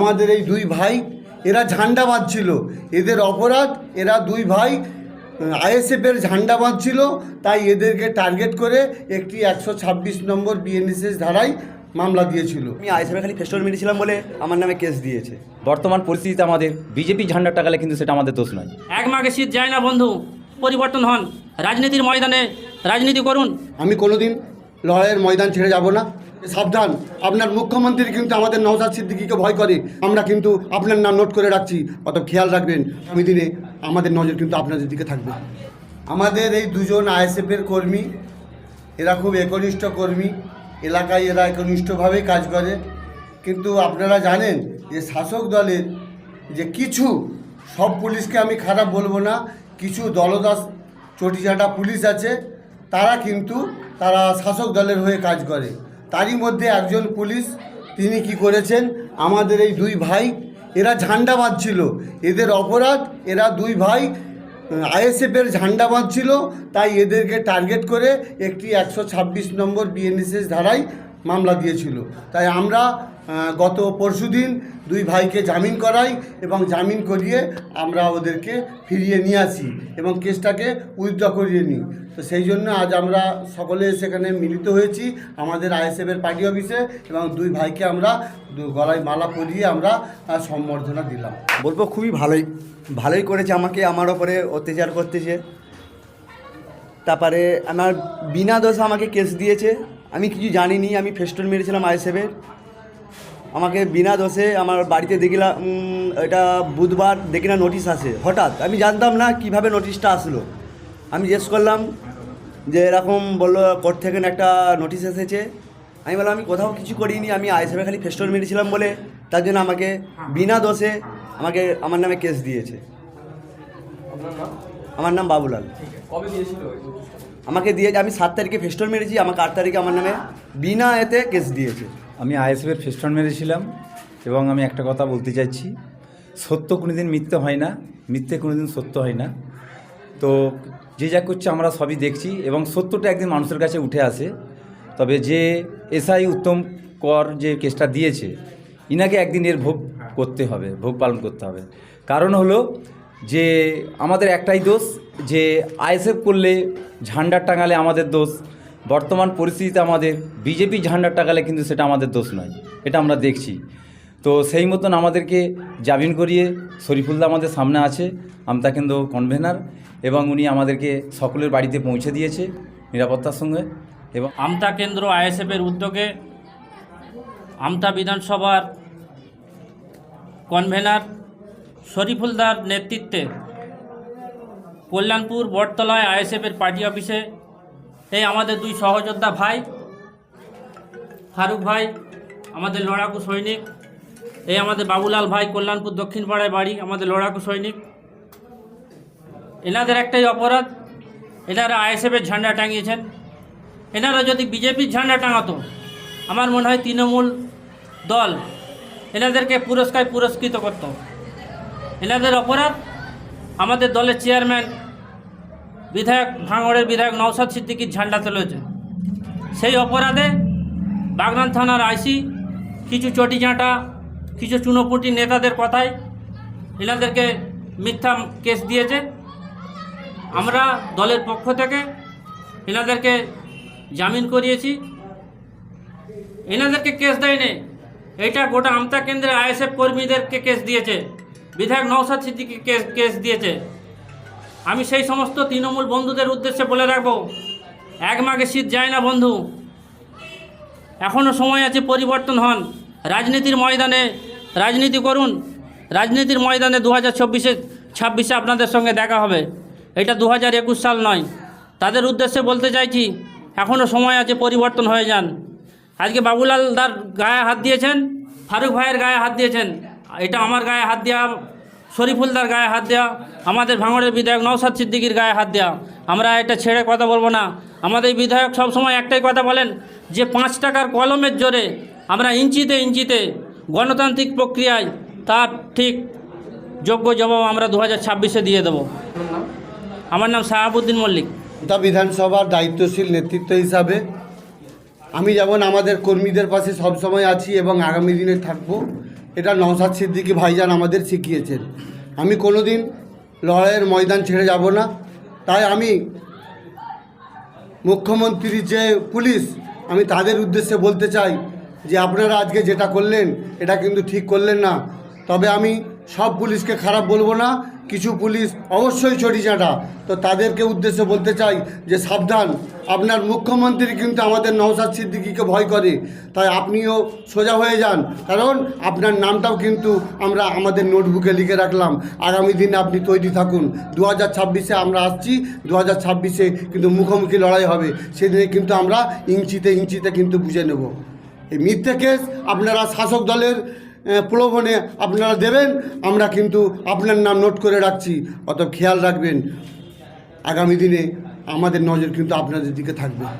আমাদের এই দুই ভাই এরা ঝান্ডা বাঁধছিল। এদের অপরাধ এরা দুই ভাই আইএসএফের ঝান্ডা বাঁধছিল। তাই এদেরকে টার্গেট করে একটি একশো ছাব্বিশ নম্বর বিএনএসএস ধারায় মামলা দিয়েছিল। আমি আইসিএফে খালি ফেস্টোল মেরেছিলাম বলে আমার নামে কেস দিয়েছে। বর্তমান পরিস্থিতিতে আমাদের বিজেপি ঝান্ডা টাকালে কিন্তু সেটা আমাদের দোষ নয়। এক মাঘে শীত যায় না বন্ধু। পরিবর্তন হন। রাজনীতির ময়দানে রাজনীতি করুন। আমি কোনোদিন লড়াইয়ের ময়দান ছেড়ে যাব না। সাবধান। আপনার মুখ্যমন্ত্রী কিন্তু আমাদের নওজাদ সিদ্দিকিকে ভয় করে। আমরা কিন্তু আপনার নাম নোট করে রাখছি। অত খেয়াল রাখবেন আমি দিনে আমাদের নজর কিন্তু আপনাদের দিকে থাকবে। আমাদের এই দুজন আইএসএফের কর্মী, এরা খুব একনিষ্ঠ কর্মী। এলাকায় এরা একনিষ্ঠভাবেই কাজ করে। কিন্তু আপনারা জানেন যে শাসক দলের যে কিছু, সব পুলিশকে আমি খারাপ বলব না, কিছু দলদাস, চটিচাটা পুলিশ আছে, তারা কিন্তু, তারা শাসক দলের হয়ে কাজ করে। তারই মধ্যে একজন পুলিশ, তিনি কি করেছেন? আমাদের এই দুই ভাই, এরা ঝান্ডা বাঁধছিল। এদের অপরাধ, এরা দুই ভাই আইএসএফের ঝান্ডা বাঁধছিল। তাই এদেরকে টার্গেট করে একটি একশো ছাব্বিশ নম্বর বিএনএসএস ধারায় মামলা দিয়েছিল। তাই আমরা গত পরশুদিন দুই ভাইকে জামিন করাই এবং জামিন করিয়ে আমরা ওদেরকে ফিরিয়ে নিয়ে আসি এবং কেসটাকে উইথড্র করিয়ে নিই। তো সেই জন্য আজ আমরা সকলে সেখানে মিলিত হয়েছি আমাদের আইএসএফের পার্টি অফিসে এবং দুই ভাইকে আমরা গলায় মালা পরিয়ে আমরা সম্বর্ধনা দিলাম। বলব খুবই ভালোই ভালোই করেছে আমাকে, আমার ওপরে অত্যাচার করতেছে। তারপরে আমার বিনা দোষে আমাকে কেস দিয়েছে। আমি কিছু জানিনি আমি ফেস্টুন মেরেছিলাম আইএসএফের আমাকে বিনা দোষে আমার বাড়িতে দেখিলাম এটা বুধবার দেখি না নোটিশ আসে। হঠাৎ আমি জানতাম না কীভাবে নোটিশটা আসলো। আমি জিজ্ঞেস করলাম যে এরকম বলল কোর্ট থেকে একটা নোটিশ এসেছে। আমি বললাম আমি কোথাও কিছু করিনি আমি আইএসএফে খালি ফেস্টোর মেরেছিলাম বলে। তার জন্য আমাকে বিনা দোষে আমাকে আমার নামে কেস দিয়েছে। আমার নাম বাবুলাল। আমাকে দিয়েছে আমি সাত তারিখে ফেস্টোর মেরেছি, আমাকে আট তারিখে আমার নামে বিনা এতে কেস দিয়েছে। আমি আইএসএফের ফেস্টন মেরেছিলাম এবং আমি একটা কথা বলতে চাইছি, সত্য কোনোদিন মিথ্যে হয় না, মিথ্যে কোনোদিন সত্য হয় না। তো যে যা করছে আমরা সবই দেখছি এবং সত্যটা একদিন মানুষের কাছে উঠে আসে। তবে যে এসআই উত্তম কর যে কেসটা দিয়েছে, ইনাকে একদিন এর ভোগ করতে হবে, ভোগ পালন করতে হবে। কারণ হলো যে আমাদের একটাই দোষ, যে আইএসএফ করলে ঝান্ডার টাঙালে আমাদের দোষ, বর্তমান পরিস্থিতিতে আমাদের বিজেপি ঝান্ডার টাঙালে কিন্তু সেটা আমাদের দোষ নয়, এটা আমরা দেখছি। তো সেই মতন আমাদেরকে জামিন করিয়ে শরীফুল্লাহ আমাদের সামনে আছে আমতা কেন্দ্র কনভেনার এবং উনি আমাদেরকে সকলের বাড়িতে পৌঁছে দিয়েছে নিরাপত্তার সঙ্গে, এবং আমতা কেন্দ্র আইএসএফের উদ্যোগে আমতা বিধানসভার কনভেনার শরীফুলদার নেতৃত্বে কল্যাণপুর বটতলায় আইএসএফের পার্টি অফিসে এই আমাদের দুই সহযোদ্ধা ভাই, ফারুক ভাই, আমাদের লড়াকু সৈনিক, এই আমাদের বাবুলাল ভাই কল্যাণপুর দক্ষিণ পাড়ায় বাড়ি, আমাদের লড়াকু সৈনিক। এনাদের একটাই অপরাধ, এনারা আইএসএফের ঝান্ডা টাঙিয়েছেন। এনারা যদি বিজেপির ঝান্ডা টাঙাতো, আমার মনে হয় তৃণমূল দল এনাদেরকে পুরস্কার পুরস্কৃত করত। এনাদের অপরাধ? আমাদের দলের চেয়ারম্যান বিধায়ক ভাঙড়ের বিধায়ক নওশাদ সিদ্দিকির ঝান্ডা তুলেছে। সেই অপরাধে বাগনান থানার আইসি কিছু চটিচাঁটা কিছু চুনোপুটি নেতাদের কথায় এনাদেরকে মিথ্যা কেস দিয়েছে। আমরা দলের পক্ষ থেকে এনাদেরকে জামিন করিয়েছি। এনাদেরকে কেস দেয়নি। এটা গোটা আমতা কেন্দ্রে আইএসএফ কর্মীদেরকে কেস দিয়েছে। বিধায়ক নওসাদ সিদ্দিকি কেস কেস দিয়েছে। আমি সেই সমস্ত তৃণমূল বন্ধুদের উদ্দেশ্যে বলে রাখব, এক মাঘে শীত যায় না বন্ধু। এখনও সময় আছে পরিবর্তন হন। রাজনীতির ময়দানে রাজনীতি করুন। রাজনীতির ময়দানে দু হাজার চব্বিশে ছাব্বিশে আপনাদের সঙ্গে দেখা হবে। এটা দু হাজার একুশ সাল নয়। তাদের উদ্দেশ্যে বলতে চাইছি এখনও সময় আছে পরিবর্তন হয়ে যান। আজকে বাবুলাল দার গায়ে হাত দিয়েছেন, ফারুক ভাইয়ের গায়ে হাত দিয়েছেন। এটা আমার গায়ে হাত দেওয়া শরীফুলদার গায়ে হাত দেওয়া আমাদের ভাঙড়ের বিধায়ক নওশাদ সিদ্দিকির গায়ে হাত দেওয়া আমরা এটা ছেড়ে কথা বলব না। আমাদের বিধায়ক সবসময় একটাই কথা বলেন যে পাঁচ টাকার কলমের জোরে আমরা ইঞ্চিতে ইঞ্চিতে গণতান্ত্রিক প্রক্রিয়ায় তার ঠিক যোগ্য জবাব আমরা দু হাজার ছাব্বিশে দিয়ে দেবো। আমার নাম শাহাবুদ্দিন মল্লিক। তা বিধানসভার দায়িত্বশীল নেতৃত্ব হিসাবে। আমি যেমন আমাদের কর্মীদের পাশে সবসময় আছি এবং আগামী দিনে থাকব এটা নওসাদ সিদ্দিকী ভাইজান আমাদের শিখিয়েছেন। আমি কোনো দিন লড়াইয়ের ময়দান ছেড়ে যাব না। তাই আমি মুখ্যমন্ত্রীর যে পুলিশ, আমি তাদের উদ্দেশ্যে বলতে চাই যে আপনারা আজকে যেটা করলেন, এটা কিন্তু ঠিক করলেন না। তবে আমি সব পুলিশকে খারাপ বলব না। কিছু পুলিশ অবশ্যই চটিচাটা তো তাদেরকে উদ্দেশ্যে বলতে চাই যে সাবধান। আপনার মুখ্যমন্ত্রী কিন্তু আমাদের নওসাদ সিদ্দিকিকে ভয় করে। তাই আপনিও সোজা হয়ে যান। কারণ আপনার নামটাও কিন্তু আমরা আমাদের নোটবুকে লিখে রাখলাম। আগামী দিনে আপনি তৈরি থাকুন। দু হাজার ছাব্বিশে আমরা আসছি। দু হাজার ছাব্বিশে কিন্তু মুখোমুখি লড়াই হবে। সেদিনে কিন্তু আমরা ইঞ্চিতে ইঞ্চিতে কিন্তু বুঝে নেব। এই মিথ্যে কেস আপনারা শাসক দলের প্রলোভনে আপনারা দেবেন, আমরা কিন্তু আপনার নাম নোট করে রাখছি। অত খেয়াল রাখবেন, আগামী দিনে আমাদের নজর কিন্তু আপনাদের দিকে থাকবে।